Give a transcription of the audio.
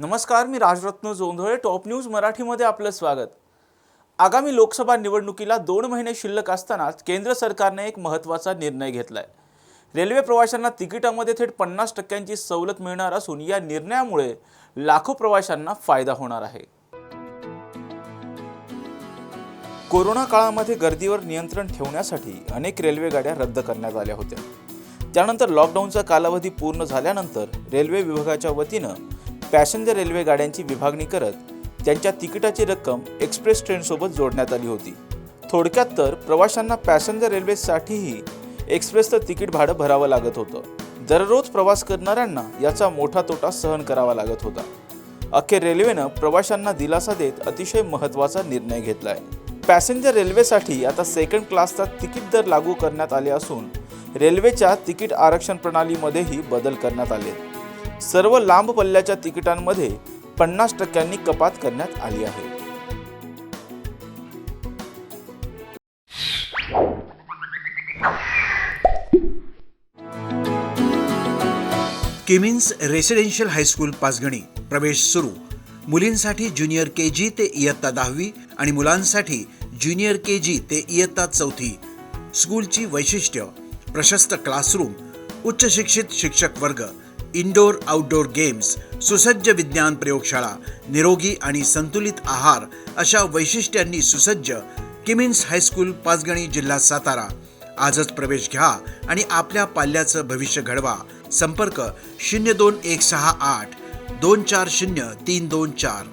नमस्कार मी Rajratna Jondhale top news मराठीमध्ये आपलं स्वागत. आगामी लोकसभा निवडणुकीला दोन महिने शिल्लक असतानाच केंद्र सरकारने एक महत्त्वाचा निर्णय घेतला आहे रेल्वे प्रवाशांना तिकिटामध्ये थेट पन्नास टक्क्यांची सवलत मिळणार असून या निर्णयामुळे लाखो प्रवाशांना फायदा होणार आहे. कोरोना काळामध्ये गर्दीवर नियंत्रण ठेवण्यासाठी अनेक रेल्वे गाड्या रद्द करण्यात आल्या होत्या. त्यानंतर लॉकडाऊनचा कालावधी पूर्ण झाल्यानंतर रेल्वे विभागाच्या वतीनं पॅसेंजर रेल्वे गाड्यांची विभागणी करत त्यांच्या तिकिटाची रक्कम एक्सप्रेस ट्रेनसोबत जोडण्यात आली होती. थोडक्यात तर प्रवाशांना पॅसेंजर रेल्वेसाठीही एक्सप्रेसचं तिकीट भाडं भरावं लागत होतं. दररोज प्रवास करणाऱ्यांना याचा मोठा तोटा सहन करावा लागत होता. अखेर रेल्वेनं प्रवाशांना दिलासा देत अतिशय महत्त्वाचा निर्णय घेतला आहे पॅसेंजर रेल्वेसाठी आता सेकंड क्लासचा तिकीट दर लागू करण्यात आले असून रेल्वेच्या तिकीट आरक्षण प्रणालीमध्येही बदल करण्यात आले सर्व लांब पल्ल्याच्या तिकिटांमध्ये पन्नास टक्क्यांनी कपात करण्यात आली आहे. किमिन्स रेसिडेन्शियल हायस्कूल पाचगणी प्रवेश सुरू. मुलींसाठी ज्युनियर के जी ते इयत्ता दहावी आणि मुलांसाठी ज्युनियर के जी ते इयत्ता चौथी. स्कूलची वैशिष्ट्य प्रशस्त क्लासरूम उच्च शिक्षित शिक्षक वर्ग इंडोर आउटडोर गेम्स सुसज्ज विज्ञान प्रयोगशाळा निरोगी आणि संतुलित आहार अशा वैशिष्ट्यांनी सुसज्ज किमिन्स हायस्कूल पाचगणी जिल्हा सातारा. आजच प्रवेश घ्या आणि आपल्या पाल्याचं भविष्य घडवा. संपर्क शून्य दोन एक सहा आठ दोन चार शून्य तीन दोन चार.